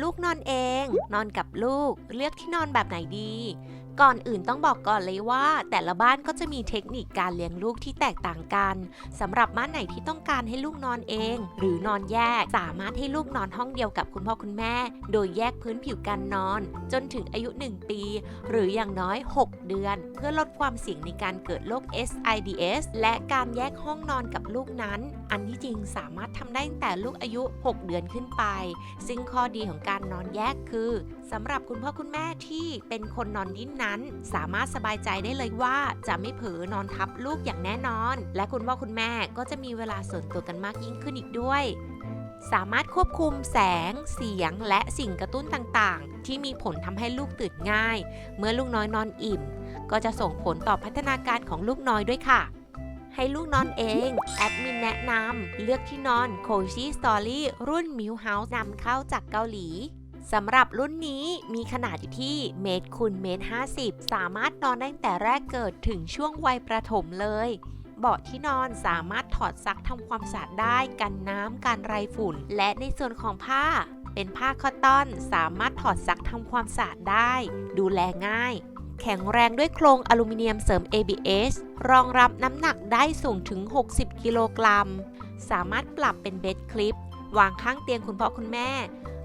ลูกนอนเอง นอนกับลูก เลือกที่นอนแบบไหนดี ก่อนอื่นต้องบอกก่อนเลยว่า แต่ละบ้านก็จะมีเทคนิคการเลี้ยงลูกที่แตกต่างกันสำหรับบ้านไหนที่ต้องการให้ลูกนอนเอง หรือนอนแยกสามารถให้ลูกนอนห้องเดียวกับคุณพ่อคุณแม่ โดยแยกพื้นผิวการนอน จนถึงอายุ 1 ปี หรืออย่างน้อย 6 เดือน เพื่อลดความเสี่ยงในการเกิดโรค SIDS และการแยกห้องนอนกับลูกนั้น อันที่จริงสามารถทำได้ตั้งแต่ลูกอายุ 6 เดือนขึ้นไป ซึ่งข้อดีของการนอนแยกคือสำหรับคุณพ่อคุณแม่ที่เป็นคนนอนดิ้นนั้น สามารถสบายใจได้เลยว่าจะไม่เผลอนอนทับลูกอย่างแน่นอน และคุณพ่อคุณแม่ก็จะมีเวลาส่วนตัวกันมากยิ่งขึ้นอีกด้วย สามารถควบคุมแสง เสียง และสิ่งกระตุ้นต่างๆ ที่มีผลทำให้ลูกตื่นง่าย เมื่อลูกน้อยนอนอิ่ม ก็จะส่งผลต่อพัฒนาการของลูกน้อยด้วยค่ะให้ลูกนอนเอง แอดมินแนะนำ เลือกที่นอน Cozy Story รุ่น Milk House นำเข้าจากเกาหลี สำหรับรุ่นนี้มีขนาดอยู่ที่เมตรคูณเมตร50 สามารถนอนได้ตั้งแต่แรกเกิดถึงช่วงวัยประถมเลย เบาะที่นอนสามารถถอดซักทำความสะอาดได้กันน้ำกันไรฝุ่น และในส่วนของผ้า เป็นผ้าคอตตอน สามารถถอดซักทำความสะอาดได้ ดูแลง่าย แข็งแรงด้วยโครงอลูมิเนียมเสริม ABS รองรับน้ำหนักได้สูงถึง 60 กิโลกรัม สามารถปรับเป็นเบดคลิป วางข้างเตียงคุณพ่อคุณแม่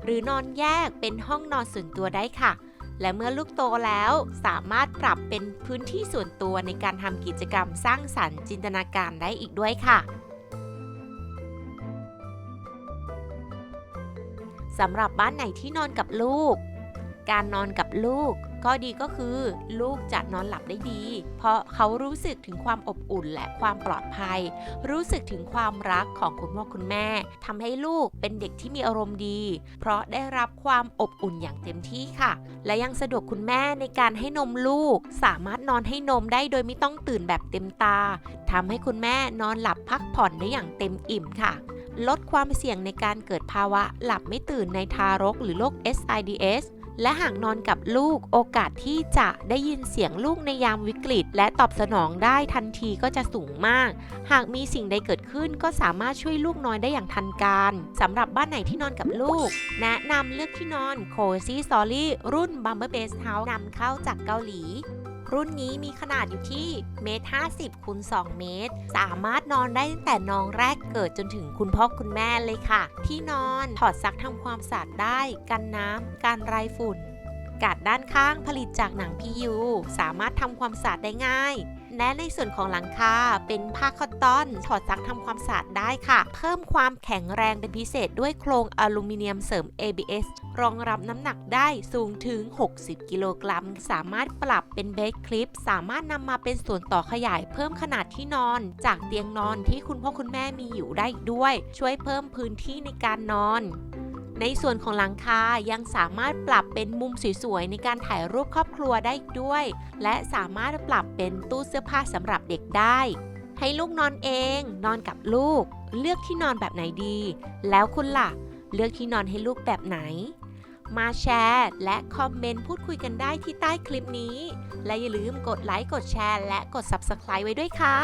หรือนอนแยกเป็นห้องนอนส่วนตัวได้ค่ะ และเมื่อลูกโตแล้วสามารถปรับเป็นพื้นที่ส่วนตัวในการทำกิจกรรมสร้างสรรค์จินตนาการได้อีกด้วยค่ะสำหรับบ้านไหนที่นอนกับลูก การนอนกับลูก ก็ดีก็คือลูกจะนอนหลับได้ดี เพราะเขารู้สึกถึงความอบอุ่นและความปลอดภัย รู้สึกถึงความรักของคุณพ่อคุณแม่ทำให้ลูกเป็นเด็กที่มีอารมณ์ดี เพราะได้รับความอบอุ่นอย่างเต็มที่ค่ะ และยังสะดวกคุณแม่ในการให้นมลูก สามารถนอนให้นมได้โดยไม่ต้องตื่นแบบเต็มตาทำให้คุณแม่นอนหลับพักผ่อนได้อย่างเต็มอิ่มค่ะลดความเสี่ยงในการเกิดภาวะหลับไม่ตื่นในทารกหรือโรค SIDS และหากนอนกับลูกโอกาสที่จะได้ยินเสียงลูกในยามวิกฤต และตอบสนองได้ทันทีก็จะสูงมาก หากมีสิ่งใดเกิดขึ้นก็สามารถช่วยลูกน้อยได้อย่างทันการสำหรับบ้านไหนที่นอนกับลูก แนะนำเลือกที่นอน Cozy Story รุ่น Bumble Base House นำเข้าจากเกาหลี รุ่นนี้มีขนาดอยู่ที่เมตร50คูณ2เมตร สามารถนอนได้ตั้งแต่น้องแรกเกิดจนถึงคุณพ่อคุณแม่เลยค่ะ ที่นอนถอดซักทำความสะอาดได้ กันน้ำการไรฝุ่น กาดด้านข้างผลิตจากหนังพียูสามารถทำความสะอาดได้ง่าย และในส่วนของหลังคาเป็นผ้าคอตตอนถอดซักทำความสะอาดได้ค่ะ เพิ่มความแข็งแรงเป็นพิเศษด้วยโครงอลูมิเนียมเสริม ABS รองรับน้ำหนักได้สูงถึง 60 กิโลกรัม สามารถปรับเป็นเบสคลิป สามารถนำมาเป็นส่วนต่อขยายเพิ่มขนาดที่นอน จากเตียงนอนที่คุณพ่อคุณแม่มีอยู่ได้อีกด้วย ช่วยเพิ่มพื้นที่ในการนอน ในส่วนของหลังคายังสามารถปรับเป็นมุมสวยๆในการถ่ายรูปครอบครัวได้อีกด้วย และสามารถปรับเป็นตู้เสื้อผ้าสำหรับเด็กได้ ให้ลูกนอนเอง นอนกับลูก เลือกที่นอนแบบไหนดี แล้วคุณล่ะ เลือกที่นอนให้ลูกแบบไหน มาแชร์และคอมเมนต์พูดคุยกันได้ที่ใต้คลิปนี้ และอย่าลืมกดไลค์กดแชร์ และกด Subscribe ไว้ด้วยค่ะ